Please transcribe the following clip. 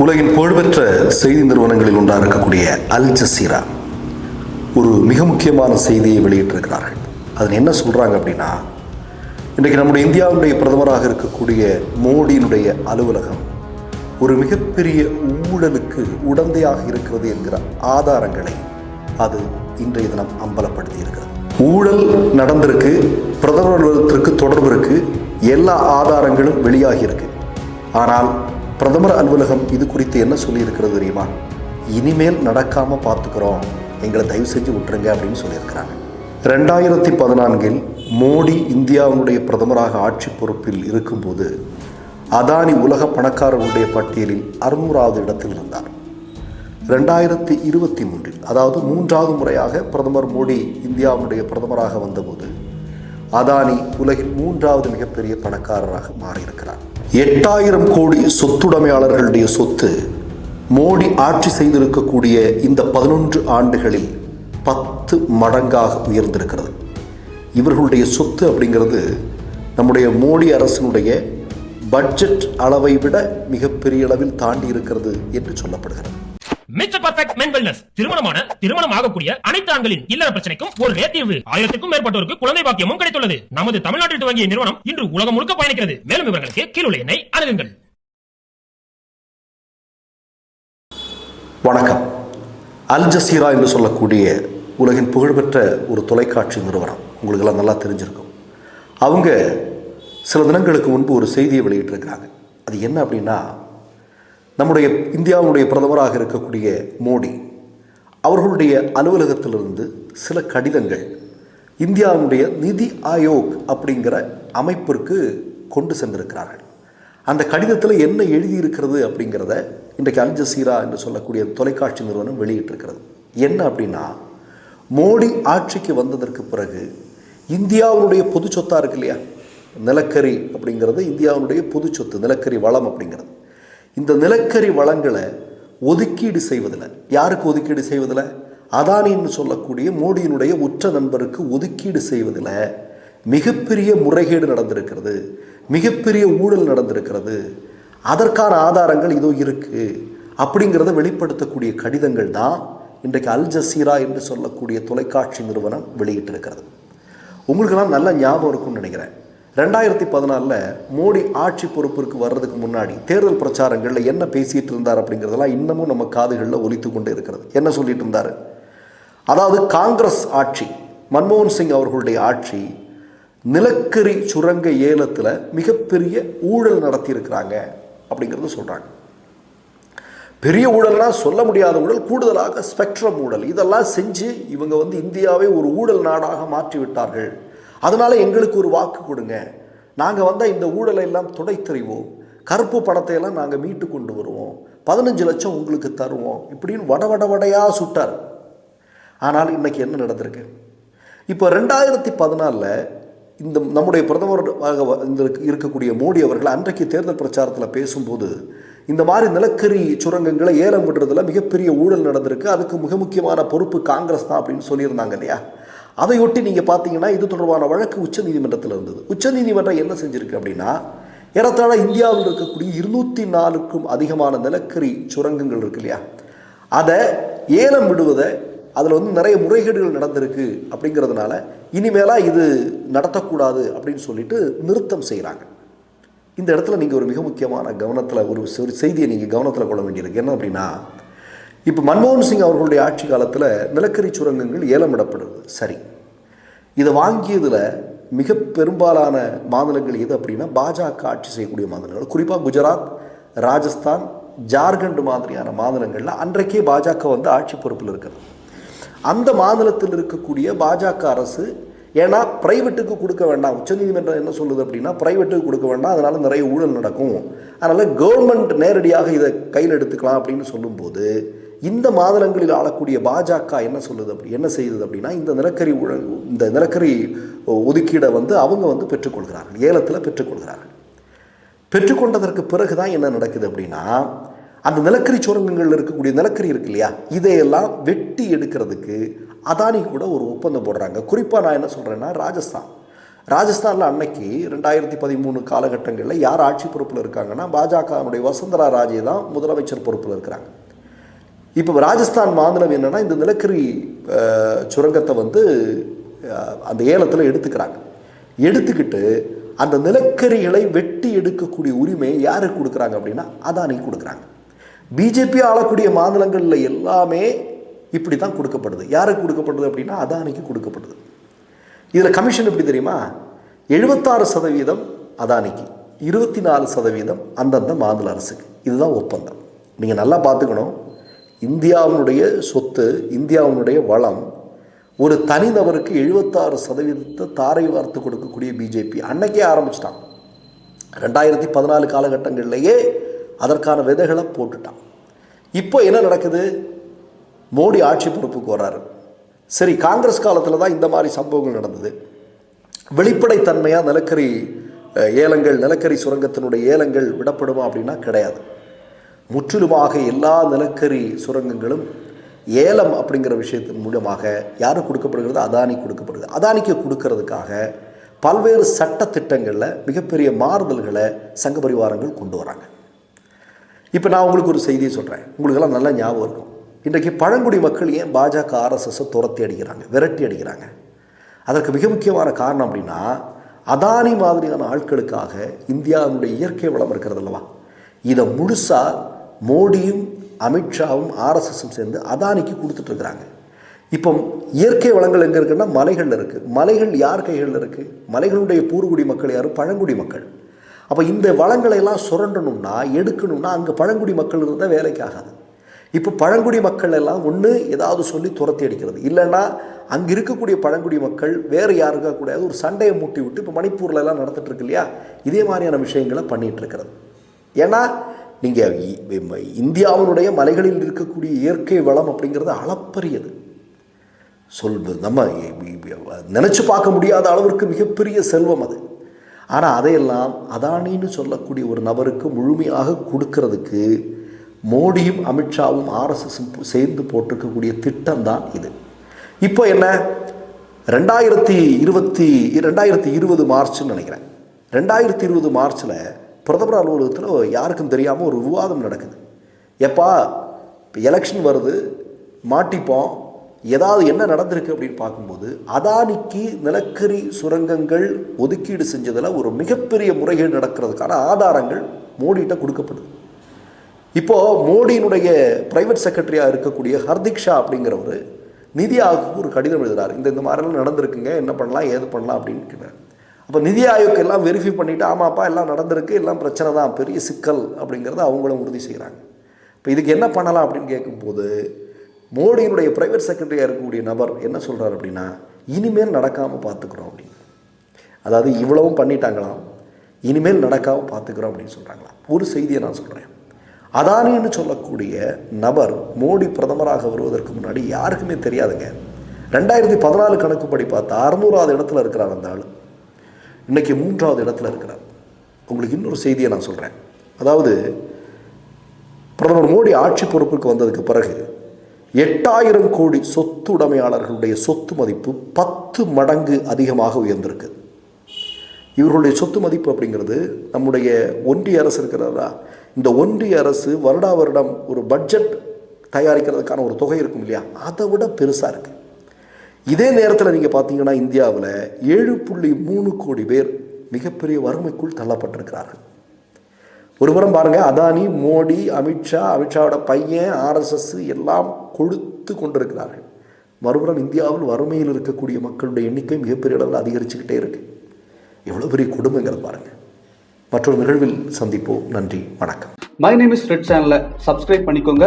உலகின் புகழ்பெற்ற செய்தி நிறுவனங்களில் ஒன்றாக இருக்கக்கூடிய அல் ஜசீரா ஒரு மிக முக்கியமான செய்தியை வெளியிட்டிருக்கிறார்கள். அதில் என்ன சொல்கிறாங்க அப்படின்னா இன்றைக்கு நம்முடைய இந்தியாவுடைய பிரதமராக இருக்கக்கூடிய மோடியினுடைய அலுவலகம் ஒரு மிகப்பெரிய ஊழலுக்கு உடந்தையாக இருக்கிறது என்கிற ஆதாரங்களை அது இன்றைய தினம் அம்பலப்படுத்தி இருக்கிறது ஊழல் நடந்திருக்கு பிரதமர் அலுவலகத்திற்கு தொடர்பு இருக்கு எல்லா ஆதாரங்களும் வெளியாகி இருக்கு ஆனால் பிரதமர் அலுவலகம் இது குறித்து என்ன சொல்லியிருக்கிறது தெரியுமா? இனிமேல் நடக்காமல் பார்த்துக்கிறோம். எங்களை தயவு செஞ்சு விட்டுருங்க அப்படின்னு சொல்லியிருக்கிறாங்க. ரெண்டாயிரத்தி பதினான்கில் மோடி இந்தியாவுடைய பிரதமராக ஆட்சி பொறுப்பில் இருக்கும்போது அதானி உலக பணக்காரர்களுடைய பட்டியலில் அறுநூறாவது இடத்தில் இருந்தார். ரெண்டாயிரத்தி இருபத்தி மூன்றில் அதாவது மூன்றாவது முறையாக பிரதமர் மோடி இந்தியாவுடைய பிரதமராக வந்தபோது அதானி உலகின் மூன்றாவது மிகப்பெரிய பணக்காரராக மாறியிருக்கிறார். எட்டாயிரம் கோடி சொத்துடைமையாளர்களுடைய சொத்து மோடி ஆட்சி செய்திருக்கக்கூடிய இந்த பதினொன்று ஆண்டுகளில் பத்து மடங்காக உயர்ந்திருக்கிறது. இவர்களுடைய சொத்து அப்படிங்கிறது நம்முடைய மோடி அரசினுடைய பட்ஜெட் அளவை விட மிகப்பெரிய அளவில் தாண்டி இருக்கிறது என்று சொல்லப்படுகிறது. மிஸ்டர் பர்ஃபெக்ட் மென் வெல்னஸ் திருமணமான திருமணம் ஆகக்கூடிய அனைத்து ஆண்களின் இல்லற பிரச்சனைக்கும் ஒரு தீர்வு. ஆயிரத்துக்கும் மேற்பட்டோருக்கு குழந்தை பாக்கியமும் கிடைத்துள்ளது. நமது தமிழ்நாட்டில் துவங்கிய நிறுவனம் இன்று உலகம் முழுக்க பயணிக்கிறது. மேலும் விவரங்களுக்கு கீழுள்ள எண்ணை அணுகுங்கள். வணக்கம். அல் ஜசீரா என்று சொல்லக்கூடிய உலகின் புகழ்பெற்ற ஒரு தொலைக்காட்சி நிறுவனம். உங்களுக்கெல்லாம் நல்லா தெரிஞ்சிருக்கும். அவங்க சில தினங்களுக்கு முன்பு ஒரு செய்தியை வெளியிட்டிருக்கிறாங்க. அது என்ன அப்படின்னா நம்முடைய இந்தியாவுடைய பிரதமராக இருக்கக்கூடிய மோடி அவர்களுடைய அலுவலகத்திலிருந்து சில கடிதங்கள் இந்தியாவுடைய நிதி ஆயோக் அப்படிங்கிற அமைப்பிற்கு கொண்டு சென்றிருக்கிறார்கள். அந்த கடிதத்தில் என்ன எழுதியிருக்கிறது அப்படிங்கிறத இன்றைக்கு அல் ஜசீரா என்று சொல்லக்கூடிய தொலைக்காட்சி நிறுவனம் வெளியிட்டிருக்கிறது. என்ன அப்படின்னா மோடி ஆட்சிக்கு வந்ததற்கு பிறகு இந்தியாவுடைய பொது சொத்தாக இருக்கு இல்லையா? நிலக்கரி அப்படிங்கிறது இந்தியாவுடைய பொது சொத்து நிலக்கரி வளம் அப்படிங்கிறது. இந்த நிலக்கரி வளங்களை ஒதுக்கீடு செய்வதில் யாருக்கு ஒதுக்கீடு செய்வதில் அதானின்னு சொல்லக்கூடிய மோடியினுடைய உற்ற நண்பருக்கு ஒதுக்கீடு செய்வதில் மிகப்பெரிய முறைகேடு நடந்திருக்கிறது. மிகப்பெரிய ஊழல் நடந்திருக்கிறது. அதற்கான ஆதாரங்கள் இதோ இருக்குது அப்படிங்கிறத வெளிப்படுத்தக்கூடிய கடிதங்கள் தான் இன்றைக்கு அல் ஜசீரா என்று சொல்லக்கூடிய தொலைக்காட்சி நிறுவனம் வெளியிட்டிருக்கிறது. உங்களுக்கெல்லாம் நல்ல ஞாபகம் இருக்கும்னு நினைக்கிறேன். ரெண்டாயிரத்தி பதினாலில் மோடி ஆட்சி பொறுப்பிற்கு வர்றதுக்கு முன்னாடி தேர்தல் பிரச்சாரங்களில் என்ன பேசிகிட்டு இருந்தார் அப்படிங்கிறதெல்லாம் இன்னமும் நம்ம காதுகளில் ஒலித்து கொண்டே இருக்கிறது. என்ன சொல்லிட்டு இருந்தார்? அதாவது காங்கிரஸ் ஆட்சி மன்மோகன் சிங் அவர்களுடைய ஆட்சி நிலக்கரி சுரங்க ஏலத்தில் மிகப்பெரிய ஊழல் நடத்தியிருக்கிறாங்க அப்படிங்கிறது சொல்கிறாங்க பெரிய ஊழல்னால் சொல்ல முடியாத ஊழல் கூடுதலாக ஸ்பெக்ட்ரம் ஊழல். இதெல்லாம் செஞ்சு இவங்க வந்து இந்தியாவை ஒரு ஊழல் நாடாக மாற்றி விட்டார்கள் அதனால எங்களுக்கு ஒரு வாக்கு கொடுங்க. நாங்கள் வந்தால் இந்த ஊழலை எல்லாம் துடைத்தறிவோம். கருப்பு பணத்தை எல்லாம் நாங்கள் மீட்டு கொண்டு வருவோம். பதினஞ்சு லட்சம் உங்களுக்கு தருவோம். இப்படின்னு வட வட வடையாக சுட்டார். ஆனால் இன்னைக்கு என்ன நடந்திருக்கு? இப்போ ரெண்டாயிரத்தி பதினாலில் இந்த நம்முடைய பிரதமராக இந்த இருக்கக்கூடிய மோடி அவர்கள் அன்றைக்கு தேர்தல் பிரச்சாரத்தில் பேசும்போது இந்த மாதிரி நிலக்கரி சுரங்கங்களை ஏலம் விடுறதுல மிகப்பெரிய ஊழல் நடந்திருக்கு. அதுக்கு மிக முக்கியமான பொறுப்பு காங்கிரஸ் தான் அப்படின்னு சொல்லியிருந்தாங்க இல்லையா? அதையொட்டி நீங்கள் பார்த்தீங்கன்னா இது தொடர்பான வழக்கு உச்சநீதிமன்றத்தில் இருந்தது. உச்சநீதிமன்றம் என்ன செஞ்சுருக்கு அப்படின்னா ஏறத்தாழ இந்தியாவில் இருக்கக்கூடிய இருநூற்றி நாலுக்கும் அதிகமான நிலக்கரி சுரங்கங்கள் இருக்கு இல்லையா? அதை ஏலம் விடுவதை அதில் வந்து நிறைய முறைகேடுகள் நடந்திருக்கு அப்படிங்கிறதுனால இனிமேலாக இது நடத்தக்கூடாது அப்படின்னு சொல்லிட்டு நிறுத்தம் செய்கிறாங்க இந்த இடத்துல நீங்கள் ஒரு மிக முக்கியமான கவனத்தில் ஒரு செ- ஒரு செய்தியை நீங்கள் கவனத்தில் கொள்ள வேண்டியிருக்கு. என்ன அப்படின்னா இப்போ மன்மோகன் சிங் அவர்களுடைய ஆட்சி காலத்தில் நிலக்கரி சுரங்கங்கள் ஏலமிடப்படுது சரி. இதை வாங்கியதில் மிக பெரும்பாலான மாநிலங்கள் எது அப்படின்னா பாஜக ஆட்சி செய்யக்கூடிய மாநிலங்கள். குறிப்பாக குஜராத் ராஜஸ்தான் ஜார்க்கண்ட் மாதிரியான மாநிலங்களில் அன்றைக்கே பாஜக வந்து ஆட்சி பொறுப்பில் இருக்கிறது அந்த மாநிலத்தில் இருக்கக்கூடிய பாஜக அரசு ஏன்னா பிரைவேட்டுக்கு கொடுக்க வேண்டாம். உச்சநீதிமன்றம் என்ன சொல்லுது அப்படின்னா பிரைவேட்டுக்கு கொடுக்க வேண்டாம். அதனால் நிறைய ஊழல் நடக்கும். அதனால் கவர்மெண்ட் நேரடியாக இதை கையில் எடுத்துக்கலாம் அப்படின்னு சொல்லும்போது இந்த மாநிலங்களில் ஆளக்கூடிய பாஜக என்ன சொல்லுது அப்படி என்ன செய்யுது அப்படின்னா இந்த நிலக்கரி இந்த நிலக்கரி ஒதுக்கீடை வந்து அவங்க வந்து பெற்றுக்கொள்கிறார்கள். ஏலத்தில் பெற்றுக்கொள்கிறார்கள். பெற்றுக்கொண்டதற்கு பிறகு தான் என்ன நடக்குது அப்படின்னா அந்த நிலக்கரி சுரங்கங்களில் இருக்கக்கூடிய நிலக்கரி இருக்கு இல்லையா இதையெல்லாம் வெட்டி எடுக்கிறதுக்கு அதானி கூட ஒரு ஒப்பந்தம் போடுறாங்க. குறிப்பாக நான் என்ன சொல்கிறேன்னா ராஜஸ்தான். ராஜஸ்தானில் அன்னைக்கு ரெண்டாயிரத்தி பதிமூணு காலகட்டங்களில் யார் ஆட்சி பொறுப்பில் இருக்காங்கன்னா பாஜகவுடைய வசுந்தரா ராஜே தான் முதலமைச்சர் பொறுப்பில் இருக்கிறாங்க. இப்போ ராஜஸ்தான் மாநிலம் என்னன்னா இந்த நிலக்கரி சுரங்கத்தை வந்து அந்த ஏலத்தில் எடுத்துக்கிறாங்க. எடுத்துக்கிட்டு அந்த நிலக்கரிகளை வெட்டி எடுக்கக்கூடிய உரிமையை யாருக்கு கொடுக்குறாங்க அப்படின்னா அதானி கொடுக்குறாங்க. பிஜேபி ஆளக்கூடிய மாநிலங்களில் எல்லாமே இப்படி தான் கொடுக்கப்படுது. யாருக்கு கொடுக்கப்படுது அப்படின்னா அதானிக்கு கொடுக்கப்படுது. இதில் கமிஷன் எப்படி தெரியுமா? எழுபத்தாறு சதவீதம் அதானிக்கு இருபத்தி நாலு சதவீதம் அந்தந்த மாநில அரசுக்கு. இதுதான் ஒப்பந்தம். நீங்கள் நல்லா பார்த்துக்கணும். இந்தியாவினுடைய சொத்து இந்தியாவினுடைய வளம் ஒரு தனிநபருக்கு எழுபத்தாறு சதவீதத்தை தாரை வார்த்து கொடுக்கக்கூடிய பிஜேபி அன்னைக்கே ஆரம்பிச்சிட்டான். ரெண்டாயிரத்தி பதினாலு காலகட்டங்கள்லேயே அதற்கான விதைகளை போட்டுட்டான். இப்போ என்ன நடக்குது? மோடி ஆட்சி பொறுப்புக்கு வர்றாரு. சரி காங்கிரஸ் காலத்தில் தான் இந்த மாதிரி சம்பவங்கள் நடந்தது. வெளிப்படைத்தன்மையாக நிலக்கரி ஏலங்கள் நிலக்கரி சுரங்கத்தினுடைய ஏலங்கள் விடப்படுமா அப்படின்னா கிடையாது. முற்றிலுமாக எல்லா நிலக்கரி சுரங்கங்களும் ஏலம் அப்படிங்கிற விஷயத்தின் மூலமாக யாருக்கு கொடுக்கப்படுகிறது? அதானி கொடுக்கப்படுது. அதானிக்கு கொடுக்கறதுக்காக பல்வேறு சட்ட திட்டங்களில் மிகப்பெரிய மாறுதல்களை சங்க பரிவாரங்கள் கொண்டு வராங்க. இப்போ நான் உங்களுக்கு ஒரு செய்தியை சொல்கிறேன் உங்களுக்கெல்லாம் நல்ல ஞாபகம் இருக்கும். இன்றைக்கு பழங்குடி மக்கள் ஏன் பாஜக ஆர்எஸ்எஸை துரத்தி அடிக்கிறாங்க விரட்டி அடிக்கிறாங்க? அதற்கு மிக முக்கியமான காரணம் அப்படின்னா அதானி மாதிரியான ஆட்களுக்காக இந்தியாவினுடைய இயற்கை வளம் இருக்கிறது அல்லவா? இதை முழுசாக மோடியும் அமித்ஷாவும் ஆர்எஸ்எஸும் சேர்ந்து அதானிக்கு கொடுத்துட்ருக்குறாங்க. இப்போ இயற்கை வளங்கள் எங்கே இருக்குன்னா மலைகளில் இருக்குது மலைகள் யார் கைகளில் இருக்குது மலைகளுடைய பூர்வகுடி மக்கள் யார்? பழங்குடி மக்கள். அப்போ இந்த வளங்களை எல்லாம் சுரண்டணும்னா எடுக்கணும்னா அங்கே பழங்குடி மக்கள் இருந்தால் வேலைக்கு ஆகாது. இப்போ பழங்குடி மக்கள் எல்லாம் ஒன்று ஏதாவது சொல்லி துரத்தி அடிக்கிறது. இல்லைன்னா அங்கே இருக்கக்கூடிய பழங்குடி மக்கள் வேறு யாருக்கா கூடாது ஒரு சண்டையை மூட்டி விட்டு இப்போ மணிப்பூரில் எல்லாம் நடந்துட்டு இல்லையா? இதே மாதிரியான விஷயங்களை பண்ணிகிட்டு இருக்கிறது. ஏன்னா நீங்கள் இந்தியாவினுடைய மலைகளில் இருக்கக்கூடிய இயற்கை வளம் அப்படிங்கிறது அளப்பரியது. சொல்வது நம்ம நினச்சி பார்க்க முடியாத அளவிற்கு மிகப்பெரிய செல்வம் அது. ஆனால் அதையெல்லாம் அதானின்னு சொல்லக்கூடிய ஒரு நபருக்கு முழுமையாக கொடுக்கறதுக்கு மோடியும் அமித்ஷாவும் ஆர்எஸ்எஸும் சேர்ந்து போட்டிருக்கக்கூடிய திட்டம் தான் இது. இப்போ என்ன? ரெண்டாயிரத்தி இருபத்தி ரெண்டாயிரத்தி இருபது மார்ச்னு நினைக்கிறேன். ரெண்டாயிரத்தி இருபது மார்ச்சில் பிரதமர் அலுவலகத்தில் யாருக்கும் தெரியாமல் ஒரு விவாதம் நடக்குது. எப்பா எலெக்ஷன் வருது மாட்டிப்போம் ஏதாவது என்ன நடந்திருக்கு அப்படின்னு பார்க்கும்போது அதானிக்கு நிலக்கரி சுரங்கங்கள் ஒதுக்கீடு செஞ்சதில் ஒரு மிகப்பெரிய முறைகேடு நடக்கிறதுக்கான ஆதாரங்கள் மோடிகிட்ட கொடுக்கப்படுது. இப்போது மோடியினுடைய பிரைவேட் செக்ரட்டரியாக இருக்கக்கூடிய ஹர்திக் ஷா அப்படிங்கிறவர் நிதி ஆயோக்கு ஒரு கடிதம் எழுதுகிறார் இந்த இந்த மாதிரிலாம் நடந்திருக்குங்க என்ன பண்ணலாம் ஏது பண்ணலாம் அப்படின்னு கேட்டார் அப்போ நிதி ஆயோக் எல்லாம் வெரிஃபை பண்ணிவிட்டு ஆமாப்பா எல்லாம் நடந்திருக்கு. எல்லாம் பிரச்சனை தான். பெரிய சிக்கல். அப்படிங்கிறத அவங்களும் உறுதி செய்கிறாங்க இப்போ இதுக்கு என்ன பண்ணலாம் அப்படின்னு கேட்கும்போது மோடியினுடைய பிரைவேட் செக்ரட்டரியாக இருக்கக்கூடிய நபர் என்ன சொல்கிறார் அப்படின்னா இனிமேல் நடக்காமல் பார்த்துக்குறோம் அப்படின்னு. அதாவது இவ்வளவும் பண்ணிட்டாங்களாம். இனிமேல் நடக்காமல் பார்த்துக்கிறோம் அப்படின்னு சொல்கிறாங்களாம் ஒரு செய்தியை நான் சொல்கிறேன் அதானின்னு சொல்லக்கூடிய நபர் மோடி பிரதமராக வருவதற்கு முன்னாடி யாருக்குமே தெரியாதுங்க. ரெண்டாயிரத்தி பதினாலு கணக்குப்படி பார்த்தா அறுநூறாவது இடத்துல இருக்கிறார் அந்த ஆள். இன்றைக்கி மூன்றாவது இடத்துல இருக்கிறார். உங்களுக்கு இன்னொரு செய்தியை நான் சொல்கிறேன் அதாவது பிரதமர் மோடி ஆட்சி பொறுப்புக்கு வந்ததுக்கு பிறகு எட்டாயிரம் கோடி சொத்து உடைமையாளர்களுடைய சொத்து மதிப்பு பத்து மடங்கு அதிகமாக உயர்ந்திருக்கு. இவர்களுடைய சொத்து மதிப்பு அப்படிங்கிறது நம்முடைய ஒன்றிய அரசு இருக்கிறதா இந்த ஒன்றிய அரசு வருடா வருடம் ஒரு பட்ஜெட் தயாரிக்கிறதுக்கான ஒரு தொகை இருக்கும் இல்லையா? அதை விட பெருசாக இருக்குது இதே நேரத்தில் நீங்கள் பார்த்தீங்கன்னா இந்தியாவில் ஏழு புள்ளி மூணு கோடி பேர் மிகப்பெரிய வறுமைக்குள் தள்ளப்பட்டிருக்கிறார்கள். ஒருபுறம் பாருங்கள் அதானி மோடி அமித்ஷா அமித்ஷாவோட பையன் ஆர்எஸ்எஸ் எல்லாம் கொழுத்து கொண்டிருக்கிறார்கள். மறுபுறம் இந்தியாவில் வறுமையில் இருக்கக்கூடிய மக்களுடைய எண்ணிக்கை மிகப்பெரிய அளவில் அதிகரிச்சுக்கிட்டே இருக்கு. எவ்வளோ பெரிய கொடுமைங்கிறது பாருங்கள் மற்றொரு நிகழ்வில் சந்திப்போம். நன்றி வணக்கம். மை நேம் இஸ் ரெட் சேனலை சப்ஸ்கிரைப் பண்ணிக்கோங்க.